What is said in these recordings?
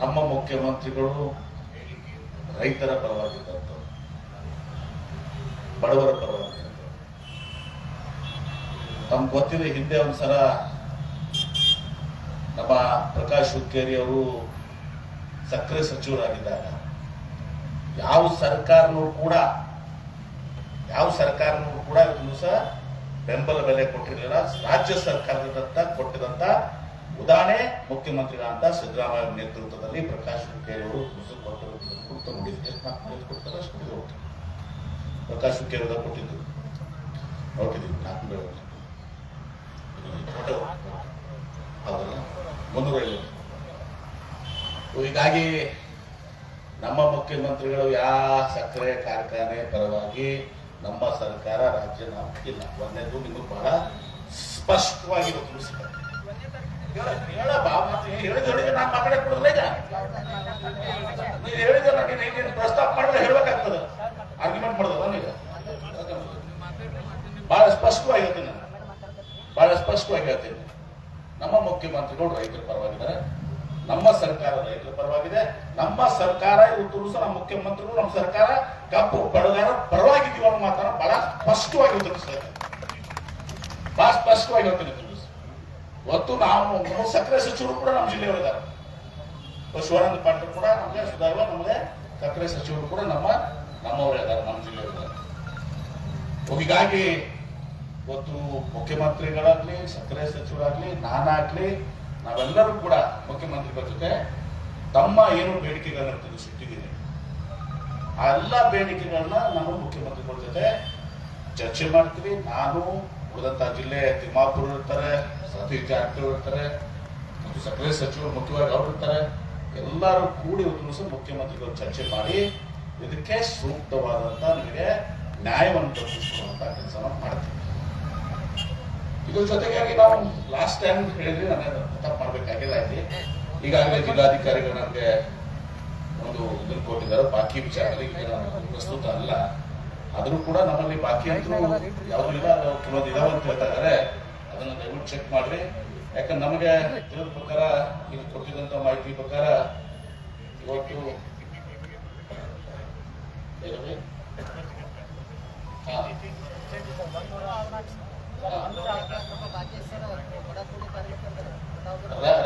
ನಮ್ಮ ಮುಖ್ಯಮಂತ್ರಿಗಳು ರೈತರ ಪರವಾಗಿದ್ದಂಥವ್ರು ಬಡವರ ಪರವಾಗಿ ನಮ್ಗೆ ಗೊತ್ತಿದೆ, ಹಿಂದೆ ಒಂದ್ಸಲ ನಮ್ಮ ಪ್ರಕಾಶ್ ಹುಕ್ಕೇರಿ ಅವರು ಸಕ್ಕರೆ ಸಚಿವರಾಗಿದ್ದಾಗ, ಯಾವ ಸರ್ಕಾರನೂ ಕೂಡ, ಯಾವ ಸರ್ಕಾರನೂ ಕೂಡ ಇವತ್ತು ಸಹ ಬೆಂಬಲ ಬೆಲೆ ಕೊಟ್ಟಿರಲಿಲ್ಲ. ರಾಜ್ಯ ಸರ್ಕಾರದಂತ ಕೊಟ್ಟಿದಂತ ಉದಾಹರಣೆ ಮುಖ್ಯಮಂತ್ರಿಗಳಂತ ಸಿದ್ದರಾಮಯ್ಯ ನೇತೃತ್ವದಲ್ಲಿ ಪ್ರಕಾಶ್ ಹುಕ್ಕೇರಿಯವರು ಕುರಿತು ನೋಡಿದ್ರು ಕೊಡ್ತಾರೆ ಅಷ್ಟು ಪ್ರಕಾಶ್ ಹುಕ್ಕೇರಿದ ಕೊಟ್ಟಿದ್ದು. ನೋಡಿದ್ವಿ ನಾಲ್ಕು ಬೆಳವಣಿಗೆ ಹೌದಲ್ಲ? ಹೀಗಾಗಿ ನಮ್ಮ ಮುಖ್ಯಮಂತ್ರಿಗಳು ಯಾವ ಸಕ್ಕರೆ ಕಾರ್ಖಾನೆ ಪರವಾಗಿ ನಮ್ಮ ಸರ್ಕಾರ ರಾಜ್ಯ ಇಲ್ಲ ಒಂದೇದು ನಿಮಗೆ ಬಹಳ ಸ್ಪಷ್ಟವಾಗಿ ತಿಳಿಸ್ತಾರೆ ಹೇಳ ಹೇಳಿದ್ರೆ ನಾನು ಮಾತಾಡಕ್ ಕೊಡಲ್ಲ ಈಗ ನೀನು ಹೇಳಿದಲ್ಲ ನೀನು ನೀನು ಪ್ರಸ್ತಾಪ ಮಾಡಿದ್ರೆ ಹೇಳ್ಬೇಕಾಗ್ತದ ಆರ್ಗ್ಯುಮೆಂಟ್ ಮಾಡೋದಲ್ಲ ನೀನು ಬಹಳ ಸ್ಪಷ್ಟವಾಗಿ ಹೇಳ್ತೀನಿ. ಬಹಳ ಸ್ಪಷ್ಟವಾಗಿ ಹೇಳ್ತೀನಿ ನಮ್ಮ ಮುಖ್ಯಮಂತ್ರಿಗಳು ರೈತರ ಪರವಾಗಿದ್ದಾರೆ ನಮ್ಮ ಸರ್ಕಾರ ರೈತರ ಪರವಾಗಿದೆ ನಮ್ಮ ಸರ್ಕಾರ ಇವತ್ತು ಸಹ ನಮ್ಮ ಮುಖ್ಯಮಂತ್ರಿಗಳು ನಮ್ಮ ಸರ್ಕಾರ. ಕಪ್ಪು ಬಡಗಾರ ಪರವಾಗಿದ್ದೀವಿ ಅನ್ನೋ ಮಾತನ್ನ ಬಹಳ ಸ್ಪಷ್ಟವಾಗಿ ಸರ್ ಬಹಳ ಸ್ಪಷ್ಟವಾಗಿ ಹೇಳ್ತೀನಿ. ಇವತ್ತು ನಾವು ಮೂರು ಸಕ್ಕರೆ ಸಚಿವರು ಕೂಡ ನಮ್ಮ ಜಿಲ್ಲೆಯವರಿದ್ದಾರೆ ಶಿವಾನಂದ ಪಾಟೀಲ್ ಕೂಡ ನಮಗೆ ಸುಧಾರ್ವ ನಮಗೆ ಸಕ್ಕರೆ ಸಚಿವರು ಕೂಡ ನಮ್ಮ, ನಮ್ಮವರೇ ನಮ್ಮವರಿದ್ದಾರೆ ನಮ್ಮ ಜಿಲ್ಲೆಯವರಿದ್ದಾರೆ ಹೀಗಾಗಿ ಇವತ್ತು ಮುಖ್ಯಮಂತ್ರಿಗಳಾಗ್ಲಿ, ಸಕ್ಕರೆ ಸಚಿವರಾಗ್ಲಿ, ನಾನಾಗ್ಲಿ, ನಾವೆಲ್ಲರೂ ಕೂಡ ಮುಖ್ಯಮಂತ್ರಿಗಳ ಜೊತೆ ತಮ್ಮ ಏನು ಬೇಡಿಕೆಗಳನ್ನ ತಿಳಿಸಿಟ್ಟಿದ್ದೀನಿ ಆ ಎಲ್ಲ ಬೇಡಿಕೆಗಳನ್ನ ನಾನು ಮುಖ್ಯಮಂತ್ರಿಗಳ ಜೊತೆ ಚರ್ಚೆ ಮಾಡ್ತೀವಿ. ನಾನು ಉಳಿದಂತ ಜಿಲ್ಲೆ ತಿಮ್ಮಾಪುರ ಇರ್ತಾರೆ, ಸತೀಶ್ ಜಾರಕಿಹೊಳಿ ಇರ್ತಾರೆ, ಮತ್ತು ಸಕ್ಕರೆ ಸಚಿವರು ಮುಖ್ಯವಾಗಿ ಅವರು ಇರ್ತಾರೆ. ಎಲ್ಲರೂ ಕೂಡಿ ಒಂದು ಮುಖ್ಯಮಂತ್ರಿಗಳು ಚರ್ಚೆ ಮಾಡಿ ಇದಕ್ಕೆ ಸೂಕ್ತವಾದಂತ ನಿಮಗೆ ನ್ಯಾಯವನ್ನು ದೊರಕಿಸಿಕೊಳ್ಳುವಂತಹ ಕೆಲಸ ಮಾಡ್ತೀವಿ. ಇದ್ರ ಜೊತೆಗಾಗಿ ನಾವು ಲಾಸ್ಟ್ ಟೈಮ್ ಹೇಳಿದ್ರೆ ನಾನು ತಪ್ಪು ಇಲ್ಲಿ ಈಗಾಗಲೇ ಜಿಲ್ಲಾಧಿಕಾರಿಗಳು ನನಗೆ ಒಂದು ಇದನ್ನು ಕೊಟ್ಟಿದ್ದಾರೆ. ಬಾಕಿ ವಿಚಾರದಲ್ಲಿ ಪ್ರಸ್ತುತ ಅಲ್ಲ. ಆದರೂ ಕೂಡ ನಮ್ಮಲ್ಲಿ ಬಾಕಿ ಅಂತೂ ಯಾವುದು ಇಲ್ಲ, ಕೆಲವೊಂದು ಇದಾವೆ ಅಂತ ಹೇಳ್ತಾ ಇದ್ದಾರೆ ಅದನ್ನು ದಯವಿಟ್ಟು ಚೆಕ್ ಮಾಡ್ರಿ. ಯಾಕಂದ್ರೆ ನಮಗೆ ತಿಳಿದ ಪ್ರಕಾರ ನೀವು ಕೊಟ್ಟಿದ್ದಂತ ಮಾಹಿತಿ ಪ್ರಕಾರ ಇವತ್ತು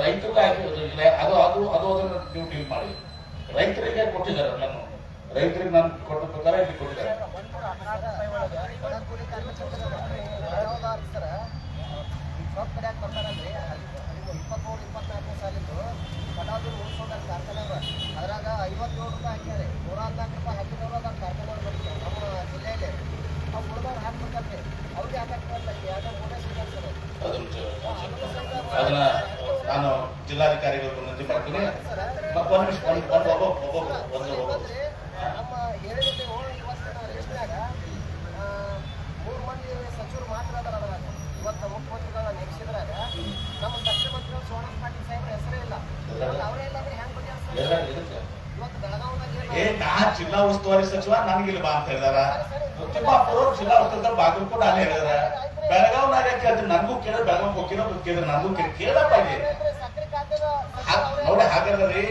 ರೈತರಿಗೆ ಅದು ಅದು ಅದು ಅದನ್ನು ನೀವು ಡೀಲ್ ಮಾಡಿ. ರೈತರಿಗೆ ಕೊಟ್ಟಿದ್ದಾರೆ ನಾನು ರೈತರಿಗೆ ನಾನು ಕೊಟ್ಟ ಪ್ರಕಾರ ಇಲ್ಲಿ ಕೊಟ್ಟಿದ್ದಾರೆ. ಅದ್ರಾಗ ಐವತ್ತೇಳು ರೂಪಾಯಿ ಹಾಕ್ಯಾರೆ ನೂರ ಹದಿನಾಲ್ಕು ರೂಪಾಯಿ ಹಾಕಿದವರು ಅದ ಕಾರ್ಖಾನೆ ನಮ್ಮ ಜಿಲ್ಲೆಯಲ್ಲಿ ಅವು ಉಳಿದವ್ರು ಹಾಕ್ಬೇಕಂತೆ ಅವ್ರಿಗೆ ಹಾಕಕ್ಕೆ ಎರಡು ಮೂರೇ ಸಿಗ್ತಾರೆ ಅದನ್ನ ನಾನು ಜಿಲ್ಲಾಧಿಕಾರಿಗಳು ವಿನಂತಿ ಮಾಡ್ತೀನಿ ಒಬ್ಬ ಒಬ್ಬ ಒಂದು ನಮ್ಮ ಹೇಳಿದ್ರೆ ಇವತ್ತಿನ ಲಿಸ್ಟ್ನಾಗ ಮೂರು ಮಂದಿ ಸಚಿವರು ಮಾತ್ರ ಅದರ ಅದ್ರಾಗ. ಇವತ್ತು ಮುಖ್ಯಮಂತ್ರಿಗಳ ನೆಕ್ಸಿದ್ರಾಗ ನಮ್ಮ ದಕ್ಷಿಣ ಮಂತ್ರಿಗಳು ಸೋಣಂ ಪಾಟೀಲ್ ಸಾಹೇಬ್ರ ಹೆಸರೇ ಇಲ್ಲ. ಅವರೇ ಇಲ್ಲ ಅಂದ್ರೆ ಹೆಂಗ್ ಬಗೆಹರಿಸ್ತಾರೆ ಇವತ್ತು ಬೆಳಗಾವಿದಾಗ ಜಿಲ್ಲಾ ಉಸ್ತುವಾರಿ ಸಚಿವ ನನಗೆ ಇಲ್ಲಿ ಬಾ ಅಂತ ಹೇಳಿದಾರ. ತಿಮ್ಮಾಪುರ ಜಿಲ್ಲಾ ಉಸ್ತುವಾರಿ ಬಾಗಲಕೋಟೆ ಅಲ್ಲಿ ಹೇಳಿದಾರ. ಬೆಳಗಾವ್ನಾಗ ಕೇಳಿದ್ರೆ? ನನಗೂ ಕೇಳ ಬೆಳಗಾವ್ ಹೋಗಿರೋ ಕೇಳಿದ್ರೆ ನನಗೂ ಕೇಳಿ ಕೇಳಪ್ಪ ನೋಡಿ ಹಾಗಾದ್ರೆ ರೀ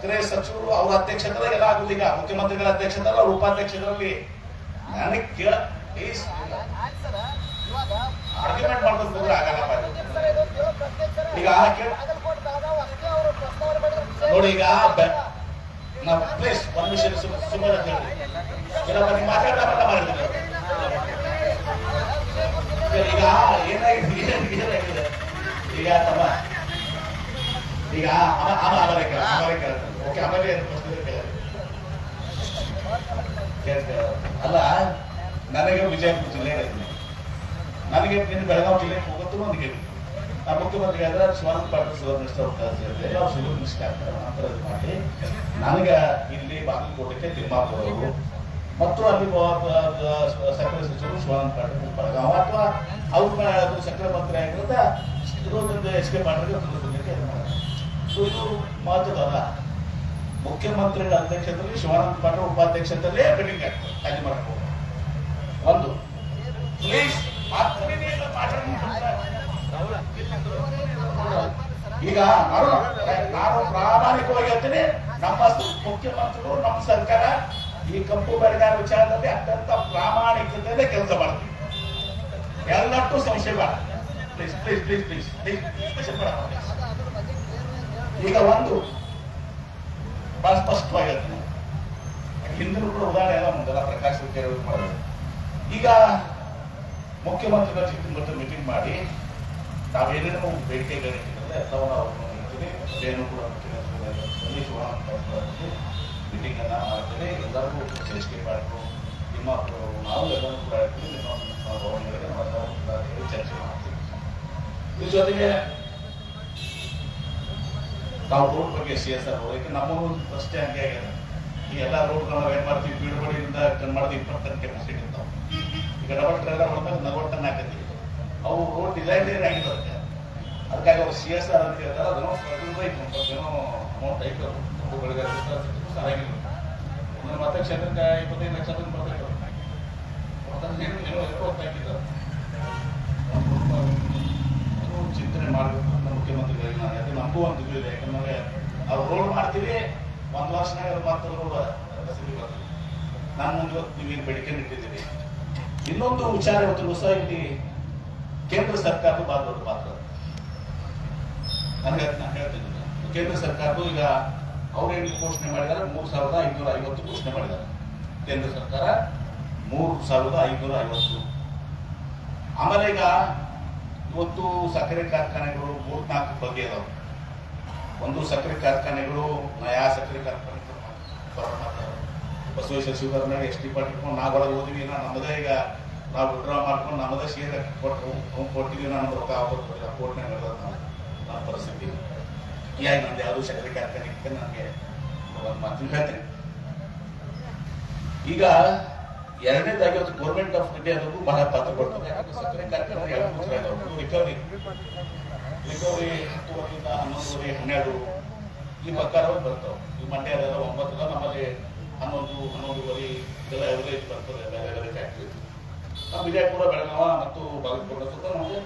ಸಕ್ಕರೆ ಸಚಿವರು ಅವ್ರ ಅಧ್ಯಕ್ಷತೆ ಎಲ್ಲ ಆಗುದು ಈಗ ಮುಖ್ಯಮಂತ್ರಿಗಳ ಅಧ್ಯಕ್ಷತೆಲ್ಲ ಉಪಾಧ್ಯಕ್ಷರಲ್ಲಿ ನನಗೆ ಕೇಳ ಆರ್ಗ್ಯುಮೆಂಟ್ ಮಾಡ್ಕೊಂಡು ಹೋದ್ರೆ ಸರ್. ಈಗ ನೋಡಿ ಈಗ ನಾವು ಪ್ಲೀಸ್ ಪರ್ಮಿಷನ್ ಸುಮ್ಮನೆ ಅಂತ ಹೇಳಿ ಇಲ್ಲಪ್ಪ ನೀವು ಮಾತಾಡಲ್ಲ ಮಾಡಿದ್ರೆ ಈಗ ಏನಾಗಿದೆ? ಈಗ ತಮ್ಮ ಈಗ ಅಮ ಅಮ ಆಮೇಲೆ ಕೇಳ ಆಮೇಲೆ ಕೇಳ್ತಾನೆ ಓಕೆ ಅಲ್ಲ ನನಗೆ ವಿಜಯಪುರ ಜಿಲ್ಲೆ ನನಗೆ ನಿನ್ನ ಬೆಳಗಾವಿ ಜಿಲ್ಲೆಗೆ ಹೋಗೋದು ಒಂದು ಗೇಟ್ ಆ ಮುಖ್ಯಮಂತ್ರಿ ಆದ್ರೆ ಶಿವಾನಂದ ಪಾಟೀಲ್ ಮಿನಿಸ್ಟರ್ ಹೋಗ್ತಾರೆ ಅವ್ರು ಮಿನಿಸ್ಟರ್ ಆಗ್ತಾರೆ ನಂತರ ಇದು ಮಾಡಿ ನನಗೆ ಇಲ್ಲಿ ಬಾಗಲಕೋಟೆಗೆ ತಿಮ್ಮಾಪುರ ಮತ್ತು ಅಲ್ಲಿ ಸಕ್ಕರೆ ಸಚಿವರು ಶಿವಾನಂದ ಪಾಟೀಲ್ ಬೆಳಗಾವ ಅಥವಾ ಅವ್ರ ಸಕ್ಕರೆ ಮಂತ್ರಿ ಆಗಿರೋದ ಇದೊಂದು ಎಚ್ ಕೆ ಮಾಡಿದ್ರು. ಸೊ ಇದು ಮುಖ್ಯಮಂತ್ರಿಗಳ ಅಧ್ಯಕ್ಷತೆಯಲ್ಲಿ ಶಿವಾನಂದ ಪಾಟೀಲ್ ಉಪಾಧ್ಯಕ್ಷತೆಯಲ್ಲಿ ಮೀಟಿಂಗ್ ಆಗ್ತದೆ ಅಲ್ಲಿ ಮಾಡಬಹುದು. ಒಂದು ಈಗ ನಾನು ಪ್ರಾಮಾಣಿಕವಾಗಿ ಹೇಳ್ತೀನಿ ನಮ್ಮ ಮುಖ್ಯಮಂತ್ರಿಗಳು ನಮ್ಮ ಸರ್ಕಾರ ಈ ಕಪ್ಪು ಬೆಳೆಗಾರ ವಿಚಾರದಲ್ಲಿ ಅತ್ಯಂತ ಪ್ರಾಮಾಣಿಕತೆಯಿಂದ ಕೆಲಸ ಮಾಡ್ತೀವಿ ಎಲ್ಲಟ್ಟು ಸಂಶಯ ಬೇಡ please please please please please ಬೇಡ ಅದು ಅದ್ರ ಬಗ್ಗೆ ಕ್ಲಿಯರ್ ಈಗ ಒಂದು ಬಹಳ ಸ್ಪಷ್ಟವಾಗಿ ಹೇಳ್ತೀನಿ ಹಿಂದಿನ ಕೂಡ ಉದಾಹರಣೆ ಎಲ್ಲ ಮುಂದೆಲ್ಲ ಪ್ರಕಾಶ್ ಮಾಡಿದ್ರು ಮಾಡೋದು. ಈಗ ಮುಖ್ಯಮಂತ್ರಿಗಳ ಚಿಕ್ಕಮಟ್ಟ ಮೀಟಿಂಗ್ ಮಾಡಿ, ನಾವೇನೇನು ಬೇಡಿಕೆಗಳಿಟ್ಟಿದ್ರೆ ಎಲ್ಲವನ್ನ ಅವ್ರನ್ನ ಹೇಳ್ತೀವಿ ಏನು ಕೂಡ ಮೀಟಿಂಗ್ ಅನ್ನ ಮಾಡ್ತೀವಿ, ಎಲ್ಲರಿಗೂ ಚರ್ಚೆ ಮಾಡಿದ್ರು ನಿಮ್ಮ ನಾವು ಎಲ್ಲರೂ ಕೂಡ ಹೇಳ್ತೀವಿ, ನಿಮ್ಮ ಚರ್ಚೆ ಮಾಡ್ತೀವಿ. ಇದ್ರ ಜೊತೆಗೆ ನಾವು ರೋಡ್ ಬಗ್ಗೆ ಸಿ ಎಸ್ ಆರ್ ನಮ್ಮ ಒಂದು ಅಷ್ಟೇ ಹಂಗೆ ಆಗ್ಯದ. ಈ ಎಲ್ಲ ರೋಡ್ಗಳನ್ನ ಏನ್ ಮಾಡ್ತೀವಿ ಬೀಳ್ಬಡಿಯಿಂದ ಕಣ್ ಮಾಡಿದ ಇಪ್ಪತ್ತು ಕೆಪಾಸಿಟಿ ಇರ್ತಾವ. ಈಗ ಡಬಲ್ ಟ್ರೇಲರ್ ಹೊಡೆದಾಗ ನಲವತ್ತು ಟನ್ ಅವು ರೋಡ್ ಡಿಸೈನ್ ಆಗಿದೆ ಅದಕ್ಕೆ. ಅದಕ್ಕಾಗಿ ಅವ್ರು ಸಿ ಎಸ್ ಆರ್ ಅಂತ ಹೇಳ್ತಾರೆ ಅದನ್ನು ಸ್ವಲ್ಪ ಐತೆ ಏನೋ ಅಮೌಂಟ್ ಐತೆ ರೋಡ್ಗಳಿಗೆ ಮತ್ತೆ ಕ್ಷೇತ್ರಕ್ಕೆ ಇಪ್ಪತ್ತೈದು ಲಕ್ಷ ತನಕ ಬರ್ತೈತೆ ಏನು ಏನೋ ಚಿಂತನೆ ಮಾಡಬೇಕು. ಮುಖ್ಯಮಂತ್ರಿಗಳಿಗೆ ನಾನು ಅದು ನಮಗೂ ಒಂದು ಇದು ಇದೆ. ಯಾಕಂದ್ರೆ ಅವ್ರು ರೋಲ್ ಮಾಡ್ತೀವಿ ಒಂದು ವರ್ಷನಾಗ ಮಾತ್ರ ರೋಡ್ ನಾನು ಇವತ್ತು ನೀವೇನು ಬೇಡಿಕೆ ಇಟ್ಟಿದ್ದೀವಿ ಇನ್ನೊಂದು ವಿಚಾರ ಇವತ್ತು ಹೊಸ ಇಲ್ಲಿ ಕೇಂದ್ರ ಸರ್ಕಾರದ ಬಹಳ ದೊಡ್ಡ ಪಾತ್ರ. ನನಗೆ ನಾನು ಹೇಳ್ತಿದ್ದೀನಿ ಕೇಂದ್ರ ಸರ್ಕಾರದ್ದು ಈಗ ಅವ್ರೇನು ಘೋಷಣೆ ಮಾಡಿದ್ದಾರೆ ಮೂರು ಸಾವಿರದ ಐನೂರ ಐವತ್ತು ಘೋಷಣೆ ಮಾಡಿದ್ದಾರೆ ಕೇಂದ್ರ ಸರ್ಕಾರ ಮೂರು ಸಾವಿರದ ಐನೂರ ಐವತ್ತು. ಆಮೇಲೆ ಈಗ ಇವತ್ತು ಸಕ್ಕರೆ ಕಾರ್ಖಾನೆಗಳು ಮೂರ್ನಾಲ್ಕು ಬಗ್ಗೆ ಇದಾವೆ ಒಂದು ಸಕ್ಕರೆ ಕಾರ್ಖಾನೆಗಳು ನಯಾ ಸಕ್ಕರೆ ಕಾರ್ಖಾನೆ. ಬಸವೇಶ್ವರ ಶಿವಕರ್ನಾಗ ಎಸ್ ಟಿ ಪಾರ್ಟಿ ಇಟ್ಕೊಂಡು ನಾವು ಒಳಗೆ ಹೋದ್ವಿ, ನಾ ನಮ್ಮದೇ ಈಗ ನಾವು ವಿಡ್ರಾ ಮಾಡ್ಕೊಂಡು ನಮ್ಮದೇ ಶೇರ್ ಕೊಟ್ಟು ಅವ್ನು ಕೊಟ್ಟಿದ್ವಿ, ನಾನು ರೊಕ್ಕ ಆಗ್ಬೋದು ಕೋರ್ಟ್ನಾಗ ನಮ್ಮ ನಮ್ಮ ಪರಿಸ್ಥಿತಿ. ಹೀಗಾಗಿ ನಮ್ದು ಯಾವುದು ಸಕ್ಕರೆ ಕಾರ್ಖಾನೆ ನನಗೆ ಒಂದು ಮಾತು ಹೇಳ್ತೀನಿ. ಈಗ ಎರಡನೇದಾಗಿ ಅದು ಗೌರ್ಮೆಂಟ್ ಆಫ್ ಇಂಡಿಯಾದಕ್ಕೂ ಬಹಳ ಪಾತ್ರ ಕೊಡ್ತದೆ ಸಕ್ಕರೆ ಕಾರ್ಖಾನೆ ರಿಕವರಿ ರಿಕವರಿ ಹತ್ತುವರೆಯಿಂದ ಹನ್ನೊಂದುವರೆ, ಹನ್ನೆರಡು ಈ ಪ್ರಕಾರವಾಗಿ ಬರ್ತಾವೆ ಈ ಮಂಡ್ಯದ ಒಂಬತ್ತು ನಮ್ಮಲ್ಲಿ ಹನ್ನೊಂದು, ಹನ್ನೊಂದುವರೆ ಇದೆಲ್ಲ ಎವರೇಜ್ ಬರ್ತದೆ ಬೇರೆ ಬೇರೆ ಫ್ಯಾಕ್ಟ್ರಿ ನಮ್ಮ ವಿಜಯಪುರ, ಬೆಳಗಾವ ಮತ್ತು ಬಾಗಲಕೋಟೆ ಸುತ್ತ ನಮಗೆ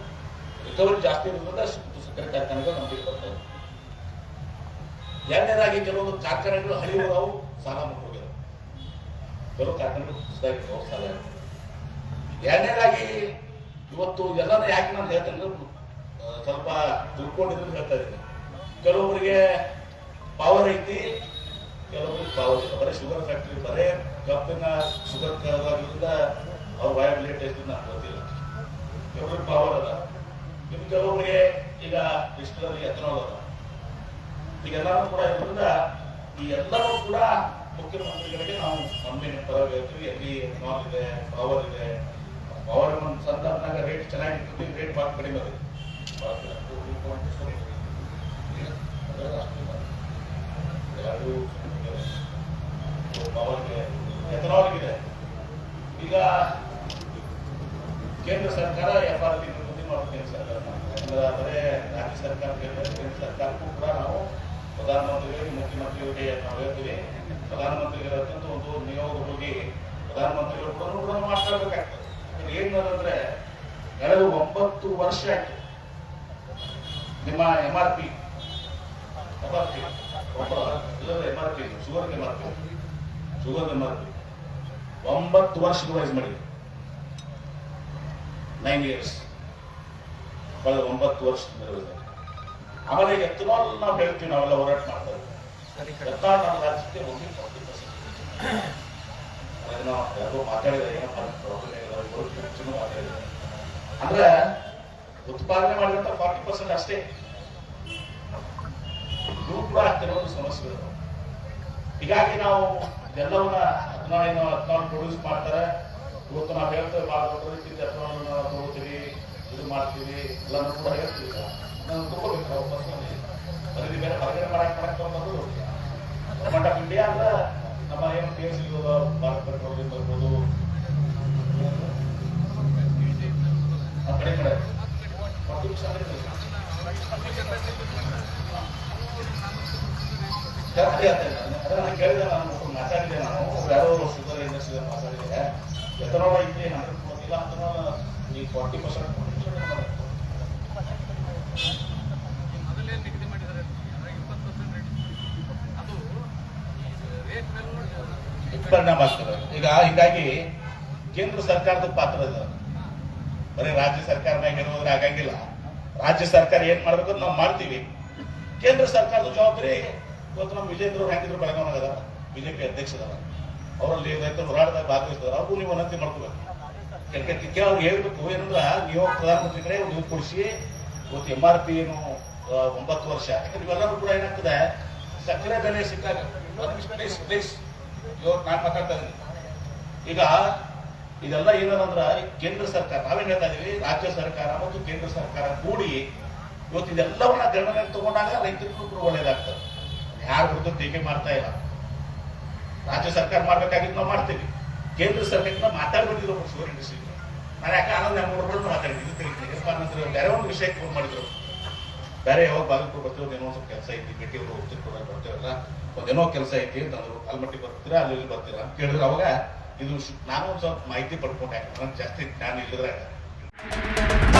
ರಿಕವರಿ ಜಾಸ್ತಿ ಇರೋದ್ರಿಂದ ಸಕ್ಕರೆ ಕಾರ್ಖಾನೆಗಳು ನಮಗೆ ಬರ್ತವೆ ಎರಡನೇದಾಗಿ ಕೆಲವೊಂದು ಕಾರ್ಖಾನೆಗಳು ಹಳಿವು ಸಾಲ ಮುಗಿದವು ಕೆಲವು ಕಾರ್ಖಾನೆಗಳು ಕುಸಿದಾಗಿತ್ತು ಹೋಗ್ತಾರೆ ಎರಡನೇದಾಗಿ ಇವತ್ತು ಎಲ್ಲರೂ ಯಾಕೆ ನಾನು ಹೇಳ್ತೇನೆ ಸ್ವಲ್ಪ ತಿಳ್ಕೊಂಡಿದ್ರು ಹೇಳ್ತಾ ಇದ್ದೀನಿ. ಕೆಲವೊಬ್ಬರಿಗೆ ಪವರ್ ಐತಿ, ಕೆಲವೊಬ್ಬರಿಗೆ ಪವರ್ ಇಲ್ಲ. ಬರೀ ಶುಗರ್ ಫ್ಯಾಕ್ಟ್ರಿ ಬರೇ ಕಬ್ಬಿನ ಶುಗರ್ ಕದಾಗಿಂದ ಅವ್ರ ವಯಬಿಲಿಟಿ ಎಷ್ಟು ನಾನು ಗೊತ್ತಿಲ್ಲ. ಕೆಲವ್ರಿಗೆ ಪವರ್ ಅದ. ಇನ್ನು ಕೆಲವೊಬ್ಬರಿಗೆ ಈಗ ಡಿಸ್ಟಿಲರಿ ಅದ. ಈಗೆಲ್ಲರೂ ಕೂಡ ಇದರಿಂದ ಈ ಎಲ್ಲರೂ ಕೂಡ ಮುಖ್ಯಮಂತ್ರಿಗಳಿಗೆ ನಾವು ಪರವಾಗಿ ಹೇಳ್ತೀವಿ ಎಲ್ಲಿ ಎಥನಾಲ್ ಇದೆ ಪವರ್ ಇದೆ. ಪವರ್ ಒಂದು ಸಂದರ್ಭನಾಗ ರೇಟ್ ಚೆನ್ನಾಗಿರ್ತದೆ ರೇಟ್ ಭಾಳ ಕಡಿಮೆ ಅದು ಈಗ ಕೇಂದ್ರ ಸರ್ಕಾರ ಎಫ್ ಆರ್ ಪಿ ಕೇಂದ್ರ ಸರ್ಕಾರ ಯಾಕಂದ್ರೆ, ಬರೇ ರಾಜ್ಯ ಸರ್ಕಾರ ಕೇಂದ್ರ ಸರ್ಕಾರಕ್ಕೂ ಕೂಡ ಪ್ರಧಾನಮಂತ್ರಿಗಳಿಗೆ ಮುಖ್ಯಮಂತ್ರಿಗಳಿಗೆ ನಾವು ಹೇಳ್ತೀವಿ, ಪ್ರಧಾನಮಂತ್ರಿಗಳ ಅತ್ಯಂತ ಒಂದು ನಿಯೋಗ ಹೋಗಿ ಪ್ರಧಾನಮಂತ್ರಿಗಳು ಕೂಡ ಮಾತಾಡ್ಬೇಕಾಗ್ತದೆ ಏನಂದ್ರೆ ಏನು ಅಂದ್ರೆ ಕಳೆದ ಒಂಬತ್ತು ವರ್ಷ ಆಯ್ತು. ನಿಮ್ಮ M R P M R P M R sugar M sugar M ಒಂಬತ್ತು ವರ್ಷ ಮಾಡಿ ನೈನ್ ಇಯರ್ಸ್ ಕಳೆದ ಒಂಬತ್ತು ವರ್ಷ ಆಮೇಲೆ ಎತ್ತನಾಲ್ ನಾವು ಹೇಳ್ತೀವಿ ನಾವೆಲ್ಲ ಹೋರಾಟ ಮಾಡ್ತಾ ಇದ್ದೀವಿ ಎತ್ತನಾಲ್ ನಮ್ಮ ರಾಜ್ಯಕ್ಕೆ ಒಂದು ಫಾರ್ಟಿ ಪರ್ಸೆಂಟ್ ಅದನ್ನ ಯಾರೋ ಮಾತಾಡಿದ್ರೆ ಏನೋ ಮಾತಾಡಿದ್ರೆ ಅಂದ್ರೆ ಉತ್ಪಾದನೆ ಮಾಡಿದಂತ ಫಾರ್ಟಿ ಪರ್ಸೆಂಟ್ ಅಷ್ಟೇ. ಕೂಡ ಕೆಲವೊಂದು ಸಮಸ್ಯೆಗಳು. ಹೀಗಾಗಿ ನಾವು ಎಲ್ಲವನ್ನ ಹದಿನಾರು ಹದಿನಾರು ಪ್ರೊಡ್ಯೂಸ್ ಮಾಡ್ತಾರೆ. ಇವತ್ತು ನಾವು ಹೇಳ್ತೇವೆ ಭಾಳ ದೊಡ್ಡ ರೀತಿಯಿಂದ ಹದಿನಾರು ನಾವು ತಗೋತೀವಿ ಇದು ಮಾಡ್ತೀವಿ ಎಲ್ಲ ಕೂಡ ಹೇಳ್ತೀವಿ ಮಾಡಕ್ಕೆ ಮಾಡಕ್ಕೆ ತಗೊಂಡು ಗೌರ್ಮೆಂಟ್ ಆಫ್ ಇಂಡಿಯಾ ಅಂದ್ರೆ ನಮ್ಮ ಏನು ಪಿ ಎಸ್ ಭಾರತ್ ಬರ್ಬೋದು ಜಾಸ್ತಿ ಅದನ್ನ ಕೇಳಿದೆ ನಾನು ಮಾತಾಡಿದೆ ನಾನು ಯಾರೋ ಶುಗರ್ ಮಾತಾಡಿದೆ ಎಥನಾಲ್ ಐತಿ ಹಂಡ್ರೆಡ್ ನೀವು ಫಾರ್ಟಿ ಪರ್ಸೆಂಟ್ ಮೊದಲೇ ನಿಗದಿ ಪರಿಣಾಮ ಆಗ್ತದೆ ಈಗ ಹೀಗಾಗಿ ಕೇಂದ್ರ ಸರ್ಕಾರದ ಪಾತ್ರ ಇದೆ. ಬರೀ ರಾಜ್ಯ ಸರ್ಕಾರ ಮ್ಯಾಗ ಇರೋದ್ರೆ ಆಗಂಗಿಲ್ಲ ರಾಜ್ಯ ಸರ್ಕಾರ ಏನ್ ಮಾಡ್ಬೇಕು ನಾವು ಮಾಡ್ತೀವಿ. ಕೇಂದ್ರ ಸರ್ಕಾರದ ಜವಾಬ್ದಾರಿ ಇವತ್ತು ನಮ್ಮ ವಿಜೇಂದ್ರ ಅವ್ರು ಹೆಂಗಿದ್ರು ಬೆಳಗಾವಿ ಅದಾರ, ಬಿಜೆಪಿ ಅಧ್ಯಕ್ಷರಲ್ಲ ಅವರಲ್ಲಿ ರೈತರು ಹೋರಾಟದಾಗ ಭಾಗವಹಿಸಿದಾರೆ ಅವ್ರಿಗೂ ನೀವು ವಿನಂತಿ ಮಾಡ್ಕೋಬೇಕು. ಯಾಕಂದ್ರೆ ಅವ್ರು ಹೇಳ್ಬೇಕು ಏನಂದ್ರ, ನೀವು ಪ್ರಧಾನಮಂತ್ರಿ ಕಡೆ ಒಂದು ಕೊಡಿಸಿ, ಇವತ್ತು ಎಂ ಆರ್ ಪಿ ಏನು ಒಂಬತ್ತು ವರ್ಷ. ಯಾಕಂದ್ರೆ ಇವೆಲ್ಲರೂ ಕೂಡ ಏನಾಗ್ತದೆ, ಸಕ್ಕರೆ ಬೆಲೆ ಸಿಕ್ಕಾಗ ಪ್ಲೀಸ್ ಪ್ಲೀಸ್ ಇವತ್ತು ನಾನು ಮಾತಾಡ್ತಾ ಇದ್ದೀನಿ. ಈಗ ಇದೆಲ್ಲ ಏನಂದ್ರ ಕೇಂದ್ರ ಸರ್ಕಾರ, ನಾವೇನ್ ಹೇಳ್ತಾ ಇದೀವಿ? ರಾಜ್ಯ ಸರ್ಕಾರ ಮತ್ತು ಕೇಂದ್ರ ಸರ್ಕಾರ ಕೂಡಿ ಇವತ್ತು ಇದೆಲ್ಲವನ್ನ ಗಣನೆಗೆ ತಗೊಂಡಾಗ ರೈತರಿಗೂ ಕೂಡ ಒಳ್ಳೇದಾಗ್ತದೆ. ಯಾರು ಹುಡುಗ ಟೀಕೆ ಮಾಡ್ತಾ ಇಲ್ಲ. ರಾಜ್ಯ ಸರ್ಕಾರ ಮಾಡ್ಬೇಕಾಗಿದ್ದು ನಾವು ಮಾಡ್ತೀವಿ. ಕೇಂದ್ರ ಸರ್ಕಾರಕ್ಕೆ ನಾವು ಮಾತಾಡ್ಬಿಟ್ಟಿದ್ರು ಶುಗರ್ ಇಂಡಸ್ಟ್ರಿ ನಾನು ಯಾಕೆ ಆನಂದ ಮೂರು ಮಾತಾಡಿದ್ದೀನಿ ತಿಳಿತೀನಿ ನಂತರ ಬೇರೆ ಒಂದು ವಿಷಯಕ್ಕೆ ಫೋನ್ ಮಾಡಿದ್ರು. ಬೇರೆ ಯಾವಾಗ ಬಾಗಲಕೋಟೆ ಬರ್ತೀವಿ ಏನೋ ಒಂದು ಕೆಲಸ ಐತಿ, ಭೇಟಿ ಅವರು ಉತ್ತರ ಕೊಡೋಕೆ ಬರ್ತೀವಲ್ಲ ಒಂದೇನೋ ಕೆಲಸ ಐತಿ ಅಂತಂದ್ರು ಅಲ್ಮಟ್ಟಿ ಬರ್ತೀರಾ, ಅಲ್ಲಿ ಬರ್ತೀರಾ ಅಂತ ಕೇಳಿದ್ರೆ. ಅವಾಗ ಇದು ನಾನು ಸ್ವಲ್ಪ ಮಾಹಿತಿ ಪಡ್ಕೊಂಡೆ. ಯಾಕಂದ್ರೆ ನಂಗೆ ಜಾಸ್ತಿ ಜ್ಞಾನ ಇಲ್ಲದ್ರಾಗ